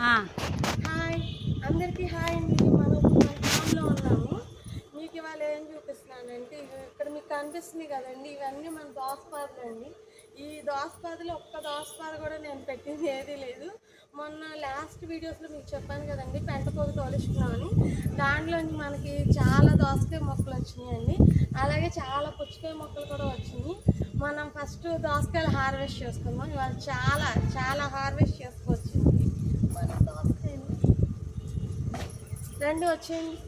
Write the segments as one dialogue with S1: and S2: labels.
S1: Hi. అందరికీ hi అండి. మనం ఇప్పుడు ఫామ్లో ఉన్నాము. మీకు ఇవాళ ఏం చూపిస్తున్నానంటే ఇవి- ఇక్కడ మీకు కనిపిస్తుంది కదండి ఇవన్నీ మన దోసపాదులు అండి. ఈ దోసపాదులు ఒక్క దోసపాదు కూడా నేను పెట్టింది ఏదీ లేదు. మొన్న లాస్ట్ వీడియోస్లో మీకు చెప్పాను కదండి పెంట పొగ తోలుచుకున్నామని దాంట్లోంచి మనకి చాలా దోసకాయ మొక్కలు వచ్చినాయండి అలాగే చాలా పుచ్చకాయ మొక్కలు కూడా వచ్చినాయి. మనం ఫస్ట్ దోసకాయలు హార్వెస్ట్ చేసుకుందాం. ఇవాళ చాలా చాలా హార్వెస్ట్ చేసుకోవచ్చు మన దోసకాయలు రెండు వచ్చేయండి.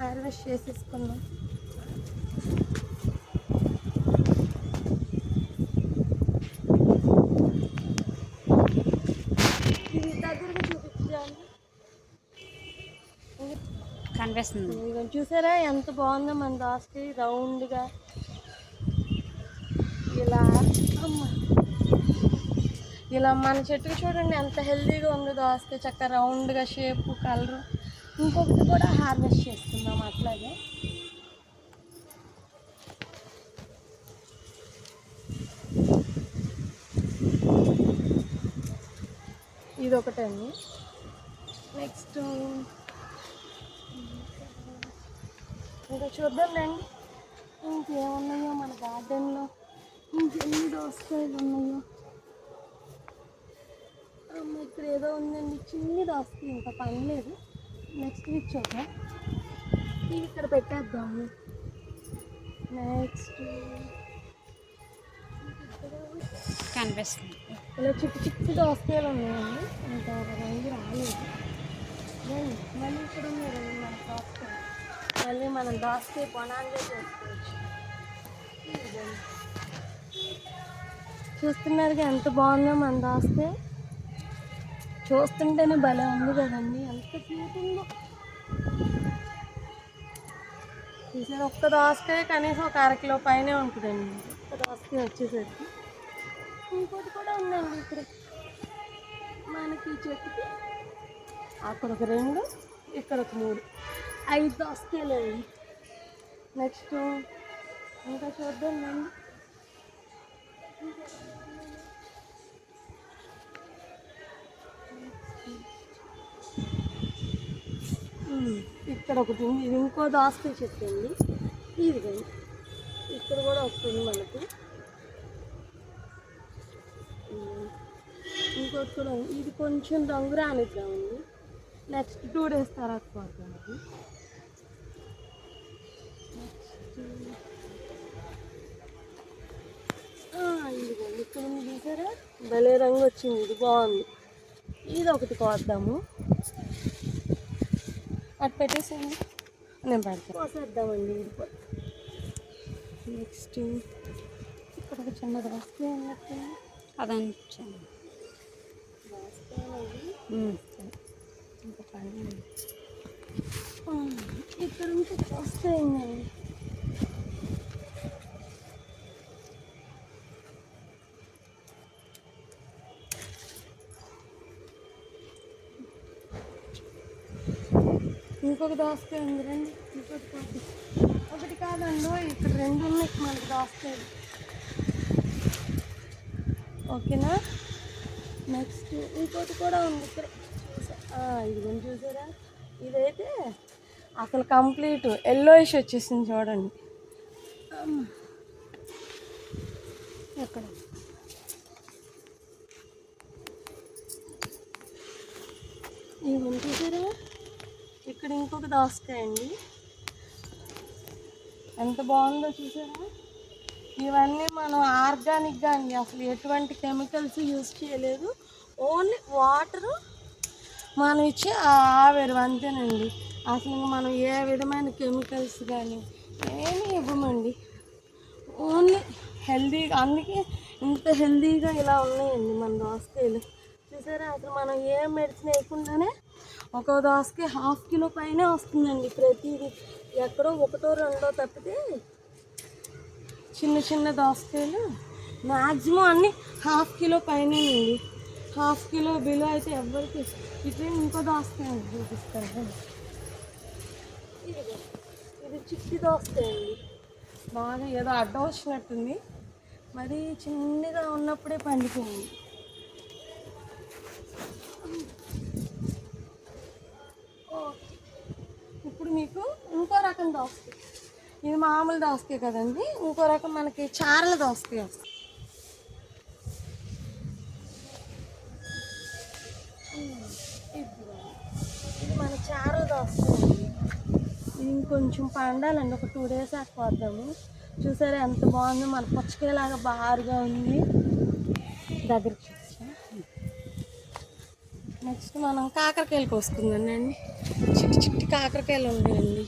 S1: హార్వెస్ట్ చేసేసుకుందాం.
S2: కనిపిస్తుంది.
S1: చూసారా? ఎంత బాగుందో మన దోసకాయ రౌండ్గా. ఇలా అమ్మ. ఇలా మన చెట్టుకు చూడండి ఎంత హెల్తీగా ఉందో దోసకాయ చక్క రౌండ్గా షేప్ కలర్. ఇంకొకటి కూడా హార్వెస్ట్ చేసుకుందాం అట్లాగే. ఇది ఒకటండి నెక్స్ట్ ఇంకా చూద్దాంలేండి. ఇంకేమున్నాయో మన గార్డెన్లో? ఇంకెన్ని దోసకాయలు ఉన్నాయో? అమ్మ ఇక్కడ ఏదో ఉందండి. చిన్ని దోసకాయ ఇంకా పనిలేదు నెక్స్ట్ వీక్ చూద్దాం. ఇవి ఇక్కడ పెట్టేద్దాము. నెక్స్ట్
S2: కనిపిస్తుంది.
S1: ఇలా చిక్కు చిక్కు దోసకాయలు ఉన్నాయండి. ఒక రంగు రాలేదు. మళ్ళీ ఇక్కడ రండి మన దోసకాయ మళ్ళీ మనం దోసకాయ పొనాలుగా చేసుకోవచ్చు. చూస్తున్నారుగా ఎంత బాగుందో మన దోసకాయ. చూస్తుంటేనే భలే ఉంది కదండి. ఎంత క్యూట్ ఉందో. చూసారు ఒక్క దోసకాయ కనీసం ఒక అరకిలో పైనే ఉంటుందండి. ఒక్క దోసకాయ వచ్చేసరికి. ఇంకోటి కూడా ఉందండి ఇక్కడ. మనకి ఈ చెట్టుకి అక్కడ ఒక రెండు ఇక్కడ ఒక మూడు. ఐదు దోసకాయలు నెక్స్ట్ ఇంకా చూద్దాం అండి. ఇక్కడ ఒకటి ఉంది. ఇది ఇంకో దాస్తే చెట్టు ఉంది. ఇది ఇక్కడ కూడా వస్తుంది మనకి. ఇంకోటి కూడా ఇది కొంచెం రంగు రానిద్దాం ఉంది. నెక్స్ట్ టూ డేస్ తర్వాత పోతుంది ఇదిగోండి ఇక్కడ ఉంది చూసారా? భలే రంగు వచ్చింది. ఇది బాగుంది. ఇది ఒకటి కోద్దాము. అటు పెట్టేసేయండి. నేను పెడతాను కూడా నెక్స్ట్ ఇక్కడ ఒక చిన్న ఉన్నట్టు
S2: అదని
S1: దోసకాయలు ఇంకా పండు ఇక్కడ నుంచి వస్తాయండి ఇంకొక దోసకాయ ఉంది. రండి ఇంకొక కాదు ఒకటి కాదండి ఇక్కడ రెండు ఉన్నాయి. మనకి దోసకాయలు ఓకేనా? నెక్స్ట్ ఇంకోటి కూడా ఉంది ఇక్కడ. ఇది కొంచెం చూసారా? ఇదైతే అసలు కంప్లీట్. ఎల్లోయిష్ వచ్చేసింది చూడండి. ఎక్కడ? ఇది కొంచెం చూసారా? ఇక్కడ ఇంకొక దోసకాయ అండి. ఎంత బాగుందో చూసారా? ఇవన్నీ మనం ఆర్గానిక్గా అండి. అసలు ఎటువంటి కెమికల్స్ యూజ్ చేయలేదు. ఓన్లీ వాటరు మనం ఇచ్చే ఆ ఆవిరి అంతేనండి. అసలు మనం ఏ విధమైన కెమికల్స్ కానీ ఏమీ ఇవ్వమండి. ఓన్లీ హెల్దీగా అందుకే ఇంత హెల్దీగా ఇలా ఉన్నాయండి మన దోసకాయలు చూసారా? అసలు మనం ఏ మెడిసిన్ వేయకుండానే ఒక దోసకి హాఫ్ కిలో పైన వస్తుందండి ప్రతిదీ. ఎక్కడో ఒకటో రెండో తప్పితే చిన్న చిన్న దోసకాయలు మ్యాక్సిమం అన్ని హాఫ్ కిలో పైనేనండి. హాఫ్ కిలో బిలో అయితే ఎవరికి ఇట్లా ఇంకో దోసకాయ అండి చూపిస్తాను ఇది చిట్టి దోసకాయ అండి. బాగా ఏదో అడ్డం వచ్చినట్టుంది. మరి చిన్నగా ఉన్నప్పుడే పండిపోయింది. దోసకాయ. ఇది మామూలు దోసకాయ కదండి. ఇంకో రకం మనకి చారల దోసకాయ. వస్తుంది ఇది మన చారల దోసకాయ ఇది ఇంకొంచెం పండాలండి. ఒక టూ డేస్ ఆకపోద్దాము చూసారా ఎంత బాగుందో? మన పుచ్చకాయలాగా బారుగా ఉంది. దగ్గరికి నెక్స్ట్ మనం కాకరకాయలు కోసుకుందండి అండి. చిట్టి చిట్టి కాకరకాయలు ఉన్నాయండి.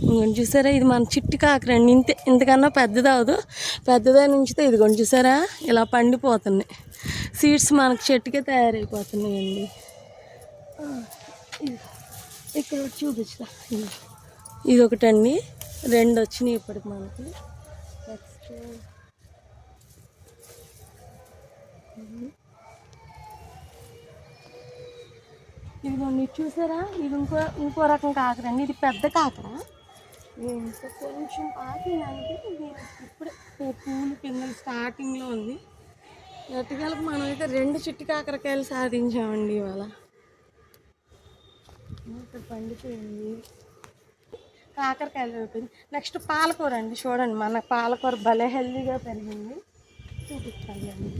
S1: ఇదిగోండి చూసారా ఇది మన చిట్టి కాకర అండి. ఇంత ఇంతకన్నా పెద్దది అవదు పెద్దదే నుంచితే ఇదిగోండి చూసారా ఇలా పండిపోతున్నాయి. సీడ్స్ మనకు చెట్టుకే తయారైపోతున్నాయండి. ఇక్కడ చూపించా ఇది ఒకటండి రెండు వచ్చినాయి ఇప్పటికి మనకి. నెక్స్ట్ ఇదిగోండి కొన్ని చూసారా? ఇది ఇంకో ఇంకో రకం కాకరండి. ఇది పెద్ద కాకర. ఇంకా కొంచెం పాకిందంటే ఇది ఇప్పుడే పూలు కింద స్టార్టింగ్లో ఉంది. ఎట్టుకెళ్ళకి మనం అయితే రెండు చిట్టి కాకరకాయలు సాధించామండి ఇవాళ. ఇక్కడ పండిపోయింది. కాకరకాయలు అయిపోయింది. నెక్స్ట్ పాలకూర అండి చూడండి మన పాలకూర భలే హెల్దీగా పెరిగింది. చూపిస్తాను అండి.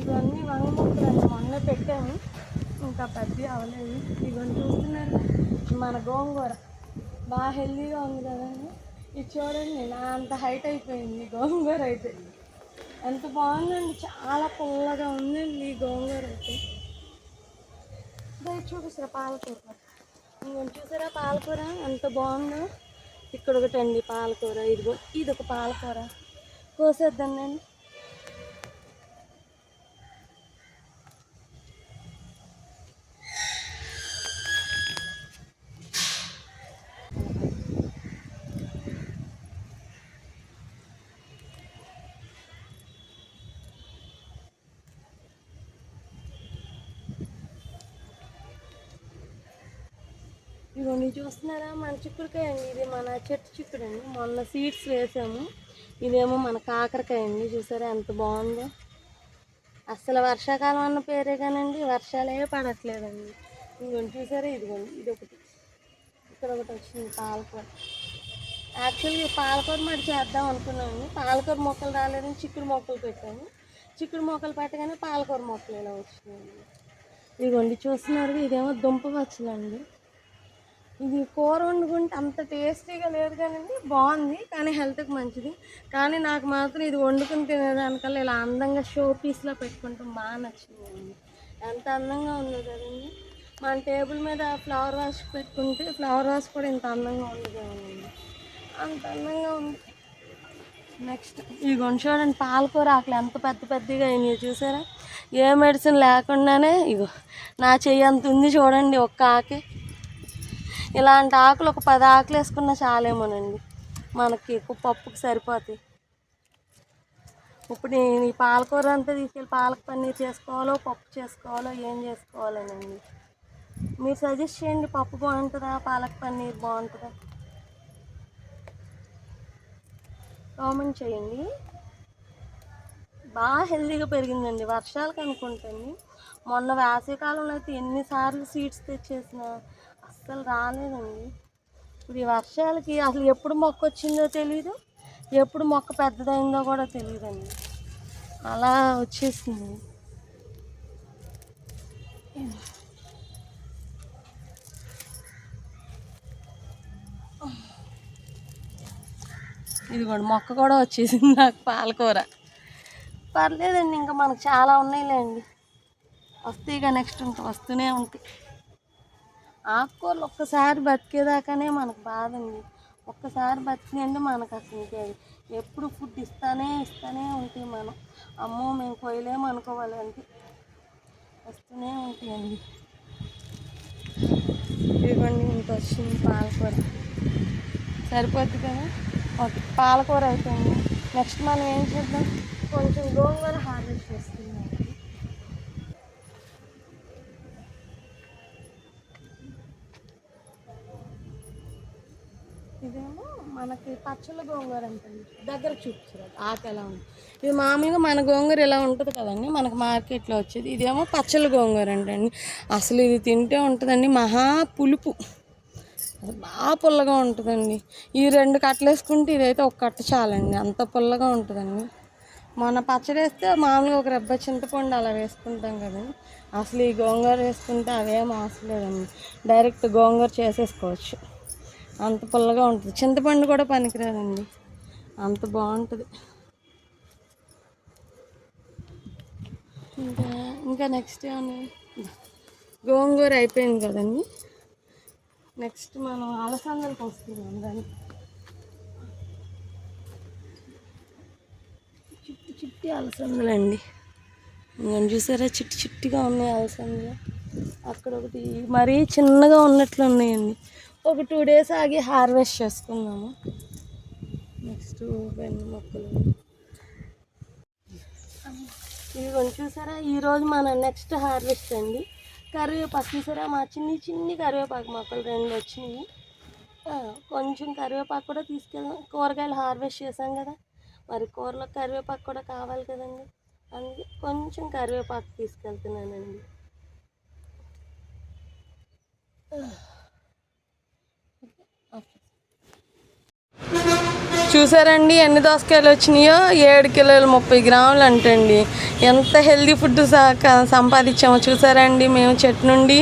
S1: ఇవన్నీ వంగ మొక్కలు అండి మొన్న పెట్టాము ఇంకా పెద్ద అవలేదు. ఇవన్నీ చూస్తున్నారు మన గోంగూర. బాగా హెల్దీగా ఉంది కదండి ఇది చూడండి నా అంత హైట్ అయిపోయింది గోంగూర అయితే. ఎంత బాగుందండి చాలా పుల్లగా ఉందండి ఈ గోంగూర అయితే. చూపిస్తారా పాలకూర. చూసారా పాలకూర? ఎంత బాగుందో. ఇక్కడ ఒకటి అండి పాలకూర. ఇదిగో ఇది ఒక పాలకూర కోసేద్దాండి ఇవన్నీ చూస్తున్నారా? మన చిక్కుడుకాయ అండి. ఇది మన చెట్టు చిక్కుడు అండి మొన్న సీడ్స్ వేసాము. ఇదేమో మన కాకరకాయ అండి. చూసారా ఎంత బాగుందో? అసలు వర్షాకాలం అన్న పేరే కానండి వర్షాలే పడట్లేదండి. ఇదిగోండి చూసారా? ఇదిగోండి ఇది ఒకటి ఇక్కడ ఒకటి వచ్చింది పాలకూర. యాక్చువల్గా పాలకూర మరి చేద్దాం అనుకున్నాము. పాలకూర మొక్కలు రాలేదని చిక్కుడు మొక్కలు పెట్టాము. చిక్కుడు మొక్కలు పెట్టగానే పాలకూర మొక్కలు ఇలా వచ్చినాయి ఇదిగోండి చూస్తున్నారు? ఇదేమో దుంప పచ్చలండి. ఇది కూర వండుకుంటే అంత టేస్టీగా లేదు కానండి బాగుంది కానీ హెల్త్కి మంచిది. కానీ నాకు మాత్రం ఇది వండుకుని తినేదానికల్లా ఇలా అందంగా షో పీస్లో పెట్టుకుంటాం బాగా నచ్చిందండి. ఎంత అందంగా ఉందో కదండి. మన టేబుల్ మీద ఫ్లవర్ వాష్ పెట్టుకుంటే ఫ్లవర్ వాష్ కూడా ఇంత అందంగా ఉండదేమండి అంత అందంగా ఉంది. నెక్స్ట్ ఇదిగోండి చూడండి పాలకూర ఆకులు ఎంత పెద్ద పెద్దగా అయినాయి చూసారా? ఏ మెడిసిన్ లేకుండానే ఇగో నా చెయ్యి అంత ఉంది చూడండి ఒక్క ఆకే. ఇలాంటి ఆకులు ఒక పది ఆకులు వేసుకున్న చాలేమోనండి. మనకి ఎక్కువ పప్పుకి సరిపోతాయి. ఇప్పుడు నేను ఈ పాలకూర అంతా తీసుకెళ్ళి పాలక పన్నీర్ చేసుకోవాలో పప్పు చేసుకోవాలో ఏం చేసుకోవాలనండి? మీరు సజెస్ట్ చేయండి పప్పు బాగుంటుందా పాలక పన్నీర్ బాగుంటుందా? కామెంట్ చేయండి. బాగా హెల్తీగా పెరిగిందండి. వర్షాలకు అనుకుంటాను మొన్న వేసవికాలంలో అయితే ఎన్నిసార్లు సీడ్స్ తెచ్చేసిన అస్సలు రాలేదండి. ఇప్పుడు ఈ వర్షాలకి అసలు ఎప్పుడు మొక్క వచ్చిందో తెలియదు ఎప్పుడు మొక్క పెద్దదైందో కూడా తెలియదండి అలా వచ్చేసింది. ఇదిగోండి మొక్క కూడా వచ్చేసింది నాకు పాలకూర. పర్లేదండి ఇంకా మనకు చాలా ఉన్నాయిలేండి. వస్తాయిగా ఇక నెక్స్ట్ ఇంకా వస్తూనే ఉంటాయి. ఆకుకూరలు ఒక్కసారి బతికేదాకానే మనకు బాధ ఉంది ఒక్కసారి బతికినండి మనకు అసలు ఇంకేది ఎప్పుడు ఫుడ్ ఇస్తానే ఇస్తానే ఉంటాయి మనం. అమ్మో మేము కొయ్యలేము అనుకోవాలి వస్తూనే ఉంటాయండి. ఇదిగోండి ఇంత వచ్చింది పాలకూర. సరిపోద్ది కదా? ఓకే పాలకూర అయిపోయింది. నెక్స్ట్ మనం ఏం చేద్దాం? కొంచెం గోంగూర హార్వెస్ట్ చేస్తాం. ఇదేమో మనకి పచ్చల గోంగూర అంటండి దగ్గర చూపించారు ఆకు ఎలా ఉంది ఇది మామూలుగా మన గోంగూర ఇలా ఉంటుంది కదండి మనకు మార్కెట్లో వచ్చేది. ఇదేమో పచ్చల గోంగూర అంటండి. అసలు ఇది తింటే ఉంటుందండి మహా పులుపు. బాగా పుల్లగా ఉంటుందండి. ఈ రెండు కట్టలు వేసుకుంటే ఇదైతే ఒక కట్ట చాలండి. అంత పుల్లగా ఉంటుందండి. మొన్న పచ్చడి వేస్తే మామూలుగా ఒక రెబ్బ చింతపండు అలా వేసుకుంటాం కదండి. అసలు ఈ గోంగూర వేసుకుంటే అవేం అవసరం లేదండి. డైరెక్ట్ గోంగూర చేసేసుకోవచ్చు. అంత పుల్లగా ఉంటుంది. చింతపండు కూడా పనికిరాదండి. అంత బాగుంటుంది. ఇంకా ఇంకా నెక్స్ట్ ఏమన్నా? గోంగూర అయిపోయింది కదండి. నెక్స్ట్ మనం అలసందలు వస్తున్నాం దాన్ని. చిట్టి చిట్టి అలసందలండి. నేను చూసారా? చిట్టి చిట్టిగా ఉన్నాయి అలసందలు. అక్కడ ఒకటి మరీ చిన్నగా ఉన్నట్లు ఉన్నాయండి. ఒక టూ డేస్ ఆగి హార్వెస్ట్ చేసుకుందాము. నెక్స్ట్ వెన్న మొక్కలు. ఇవి కొంచెం చూసారా ఈరోజు మన నెక్స్ట్ హార్వెస్ట్ అండి. కరివేపాకు చూసారా? మా చిన్ని చిన్ని కరివేపాకు మొక్కలు రెండు వచ్చినాయి. కొంచెం కరివేపాకు కూడా తీసుకెళ్దాం. కూరగాయలు హార్వెస్ట్ చేసాం కదా. మరి కూరలో కరివేపాకు కూడా కావాలి కదండి. అందుకే కొంచెం కరివేపాకు తీసుకెళ్తున్నానండి. చూసారండి ఎన్ని దోసకాయలు వచ్చినాయో? ఏడు కిలోలు ముప్పై గ్రాములు అంటండి. ఎంత హెల్దీ ఫుడ్ సంపాదించామో చూసారండి మేము చెట్టు నుండి.